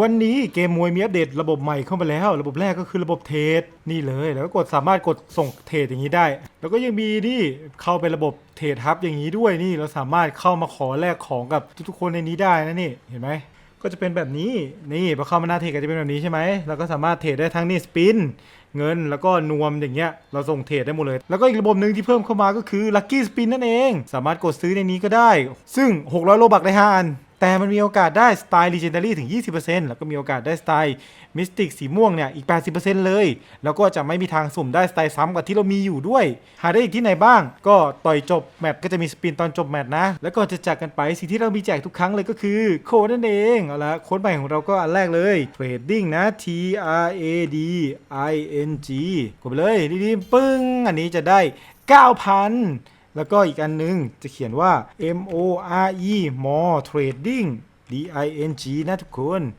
วันนี้เกมมวยมีอัปเดตระบบใหม่เข้ามาแล้ว ระบบแรกก็คือระบบเทรดนี่เลย แล้วก็กดสามารถกดส่งเทรดอย่างนี้ได้ แล้วก็ยังมีนี่เข้าไประบบเทรดฮับอย่างนี้ด้วยนี่เราสามารถเข้ามาขอแลกของกับทุกๆคนในนี้ได้นะนี่เห็นไหมก็จะเป็นแบบนี้นี่พอเข้ามาหน้าเทรดก็จะเป็นแบบนี้ใช่ไหมเราก็สามารถเทรดได้ทั้งนี่สปินเงินแล้วก็นวมอย่างเงี้ยเราส่งเทรดได้หมดเลย แล้วก็อีกระบบหนึ่งที่เพิ่มเข้ามาก็คือ Lucky Spin นั่นเอง สามารถกดซื้อในนี้ก็ได้ ซึ่ง 600 โลบักได้5อัน แต่มันมีโอกาสได้สไตล์ Legendary ถึง 20%แล้วก็มีโอกาสได้สไตล์ Mystic สีม่วงเนี่ยอีก 80%เลย แล้วก็จะไม่มีทางสุ่มได้สไตล์ซ้ำกับที่เรามีอยู่ด้วย หาได้อีกที่ไหนบ้าง ก็ต่อยจบแมตช์ก็จะมีสปินตอนจบแมตช์นะ แล้วก็จะจากกันไปสิ่งที่เรามีแจกทุกครั้งเลยก็คือโค้ดนั่นเองเอาละโค้ดใหม่ของเราก็อันแรกเลย Trading นะ T R A D I N G กดไปเลยดีๆปึ้ง อันนี้จะได้ 9,000 แล้วก็อีกอันนึงจะเขียนว่า M O R E More Trading D I N G นะทุกคน